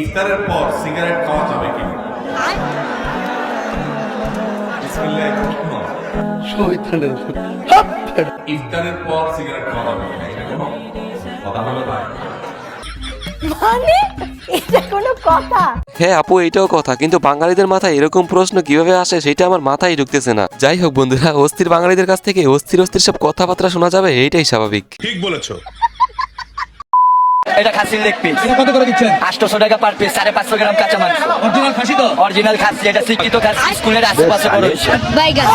ইফতারের পর সিগারেট খাওয়া যাবে কি? ইফতারের পর সিগারেট খাওয়া যাবে কথা হলো ভাই মানে? এটা কোনো কথা? হ্যাঁ আপু এটাও কথা। কিন্তু বাঙালিদের মাথায় এরকম প্রশ্ন কীভাবে আসে সেটা আমার মাথায় ঢুকতেছে না। যাই হোক বন্ধুরা অস্থির বাঙালিদের কাছ থেকে অস্থির অস্থির সব কথাবার্তা শোনা যাবে এইটাই স্বাভাবিক। ঠিক বলেছ। এটা খাসির লেগ পিস এটা কত করে দিচ্ছেন? আটশোশো টাকা পার পিস সাড়ে পাঁচশো গ্রাম কাঁচা মাংস। অরিজিনাল খাসি তো? অরিজিনাল খাসি এটা শিক্ষিত খাসি স্কুলের আশেপাশে বড় হয়েছে বাইগান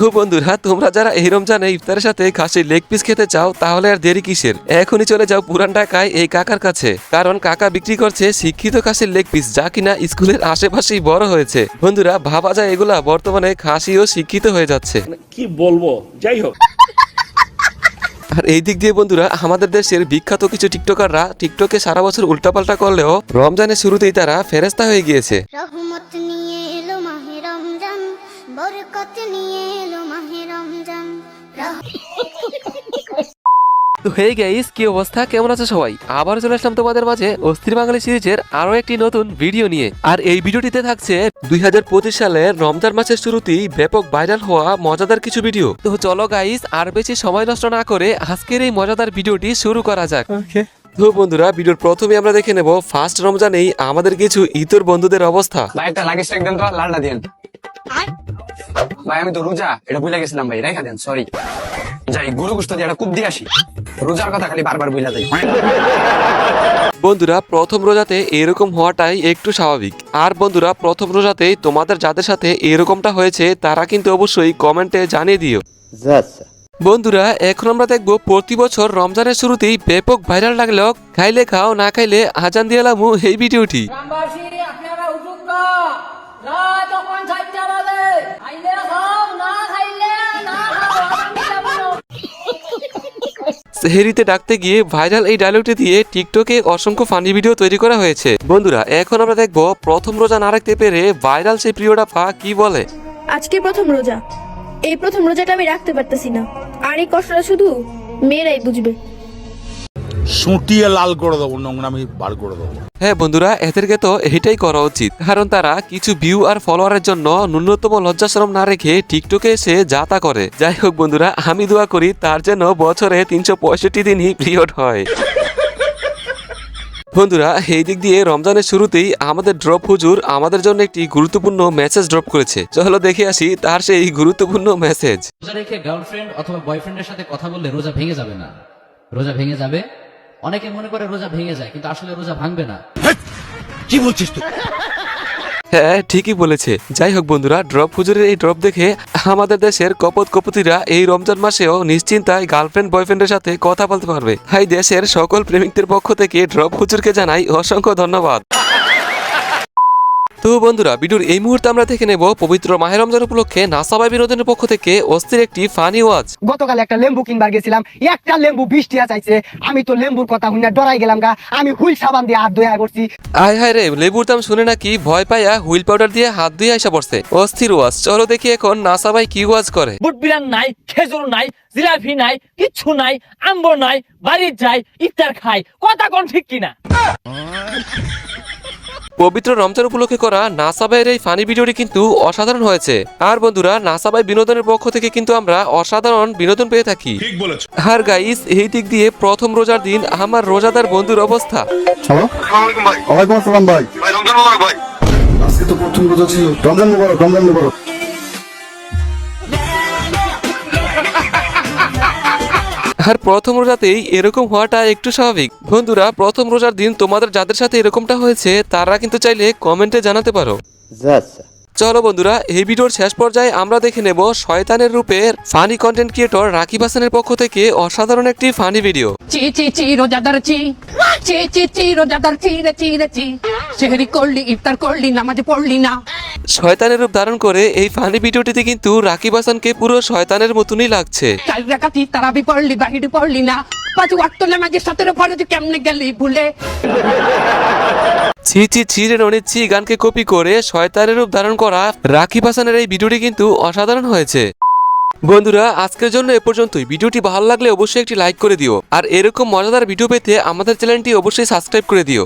তো বন্ধুরা তোমরা যারা এই রমজানে ইফতারের সাথে খাসির লেগ পিস খেতে চাও তাহলে আর দেরি কিসের? এখনই চলে যাও পুরান ঢাকায় এই কাকার কাছে। কারণ কাকা বিক্রি করছে শিক্ষিত খাসির লেগ পিস যা কিনা স্কুলের আশেপাশেই বড় হয়েছে। বন্ধুরা ভাবা যায় এগুলা বর্তমানে খাসিও শিক্ষিত হয়ে যাচ্ছে। কি বলব? যাই হোক। আর এই দিক দিয়ে বন্ধুরা, আমাদের দেশের বিখ্যাত কিছু টিকটকাররা টিকটকে সারা বছর উল্টাপাল্টা করলেও রমজানের শুরুতেই তারা ফেরেস্তা হয়ে গিয়েছে। নিয়ে এলো মাহে রমজান, বরকত নিয়ে এলো মাহে রমজান। তো হে গাইস কি অবস্থা? কেমন আছো সবাই? আবার চলে আসলাম তোমাদের মাঝে অস্থির বাঙালি সিরিজের আরও একটি নতুন ভিডিও নিয়ে। আর এই ভিডিওটিতে থাকছে দুই সালের রমজান মাসের শুরুতেই ব্যাপক ভাইরাল হওয়া মজাদার কিছু ভিডিও তো চলো গাইস আর বেশি সময় নষ্ট না করে আজকের এই মজাদার ভিডিওটি শুরু করা যাক। তো বন্ধুরা ভিডিওর প্রথমে আমরা দেখে নেব ফার্স্ট রমজানেই আমাদের কিছু ইতর বন্ধুদের অবস্থা। ভাই একটা লাগেজ রেখ দেন তো লালটা দেন। ভাই আমি তো রোজা এটা বুঝলা গেছিলাম ভাই রেখা দেন সরি যাই গরু গুস্ত দিয়ে একটা কুপ দিয়ে আসি। রোজার কথা খালি বারবার বুঝলা যাই বন্ধুরা প্রথম রোজাতে এরকম হওয়াটাই একটু স্বাভাবিক। আর বন্ধুরা প্রথম রোজাতেই তোমাদের যাদের সাথে এরকমটা হয়েছে তারা কিন্তু অবশ্যই কমেন্টে জানিয়ে দিও। বন্ধুরা এখন আমরা দেখব প্রতি বছর রমজানের শুরুতেই ব্যাপক ভাইরাল লাগলেও খাইলে খাও না খাইলে আজান দিয়ে এলামু এই ভিডিওটি। সেহেরিতে ডাকতে গিয়ে ভাইরাল এই ডায়লগটি দিয়ে টিকটকে অসংখ্য ফানি ভিডিও তৈরি করা হয়েছে। বন্ধুরা, এখন আমরা দেখব প্রথম রোজা না রাখতে পেরে ভাইরাল সেই প্রিয়টা পা কি বলে। আজকে প্রথম রোজা। এই প্রথম রোজাটা আমি রাখতে পারতেছি না। আর এই কষ্টটা শুধু মেয়েরাই বুঝবে। সুটিয়ে লাল করে দেবো নোংরামি বার করে দেবো। হ্যাঁ বন্ধুরা এদেরকে তো এটাই করা উচিত। কারণ তারা কিছু ভিউ আর ফলোয়ারের জন্য ন্যূনতম লজ্জাশরম না রেখে টিকটকে এসে যা তা করে। যাই হোক বন্ধুরা আমি দোয়া করি তার যেন বছরে তিনশো পঁয়ষট্টি দিনই পিরিয়ড হয়। বন্ধুরা এই দিক দিয়ে রমজানের শুরুতেই আমাদের ড্রপ হুজুর আমাদের জন্য একটি গুরুত্বপূর্ণ মেসেজ ড্রপ করেছে। চলো দেখে আসি তার সেই গুরুত্বপূর্ণ মেসেজ রোজা রেখে গার্লফ্রেন্ড অথবা বয়ফ্রেন্ডের সাথে কথা বললে রোজা ভেঙে যাবে না। রোজা ভেঙে যাবে অনেকে মনে করে রোজা ভেঙে যায় কিন্তু আসলে রোজা ভাঙবে না। কি বলছিস তুই? হ্যাঁ ঠিকই বলেছে। যাই হোক বন্ধুরা ড্রপ হুজুরের এই ড্রপ দেখে আমাদের দেশের কপত কপতিরা এই রমজান মাসেও নিশ্চিন্তায় গার্লফ্রেন্ড বয়ফ্রেন্ডের সাথে কথা বলতে পারবে। তাই দেশের সকল প্রেমিকদের পক্ষ থেকে ড্রপ হুজুরকে জানাই অসংখ্য ধন্যবাদ। তো বন্ধুরা ভিডিওর এই মুহূর্তে আমরা দেখে নেব পবিত্র মাহের রমজান উপলক্ষে নাসাবাই বিনোদনের পক্ষ থেকে অস্থির একটি ফানি ওয়াজ। গতকাল একটা লেম্বু কিনবার গেছিলাম একটা লেম্বু বিশ টিয়া চাইছে আমি তো লেম্বুর কথা শুনে ডরাই গেলাম গা আমি হুইল সাবান দিয়ে হাত ধোয়া করছি আয় হায় রে লেবুর দাম শুনে নাকি ভয় পাইয়া হুইল পাউডার দিয়ে হাত ধুয়ে আসা পড়ছে। অস্থির ওয়াজ চলো দেখি এখন নাসাবাই কি ওয়াজ করে। বুট বিরান নাই খেজুর নাই জিলাপি নাই কিচ্ছু নাই আম্বর নাই বাড়ির যাই ইফতার খাই কথা কোন ঠিক কিনা? পবিত্র রমজান উপলক্ষে করা নাসাবাইয়ের এই ফানি ভিডিওটি কিন্তু অসাধারণ হয়েছে। আর বন্ধুরা নাসাবাই বিনোদনের পক্ষ থেকে কিন্তু আমরা অসাধারণ বিনোদন পেয়ে থাকি। ঠিক আর গাইস এই দিক দিয়ে প্রথম রোজার দিন আমার রোজাদার বন্ধুর অবস্থা। আজকে তো প্রথম রোজা ছিল। রমজান মুবারক রমজান মুবারক। আর প্রথম রোজাতেই এরকম হওয়াটা একটু স্বাভাবিক। বন্ধুরা প্রথম রোজার দিন তোমাদের যাদের সাথে এরকমটা হয়েছে তারা কিন্তু চাইলে কমেন্টে জানাতে পারো। চলো বন্ধুরা এই ভিডিওর শেষ পর্যায়ে আমরা দেখে নেব শয়তানের রূপে ফানি কন্টেন্ট ক্রিয়েটর রাকিব হাসানের পক্ষ থেকে অসাধারণ একটি ফানি ভিডিও চি চি চি রোজাদার চি। চি চি চি রোজাদার চি রে চি রে চি। সেহরি করলি ইফতার করলি নামাজ পড়লি না। শয়তানের রূপ ধারণ করে এই ফানি ভিডিওটিতে কিন্তু রাকিব হাসানকে পুরো শয়তানের মতনই লাগছে। চাল রাখাতি তারাবি পড়লি বাহিরে পড়লি না। পাঁচ ওয়াক্ত নামাজের সাথে পড়ে কেমনে গেলি ভুলে? ছি ছি ছি রে রনিত ছি গানকে কপি করে শয়তানের রূপ ধারণ করা রাকিব হাসানের এই ভিডিওটি কিন্তু অসাধারণ হয়েছে। বন্ধুরা আজকের জন্য এ পর্যন্তই। ভিডিওটি ভালো লাগলে অবশ্যই একটি লাইক করে দিও। আর এরকম মজাদার ভিডিও পেতে আমাদের চ্যানেলটি অবশ্যই সাবস্ক্রাইব করে দিও।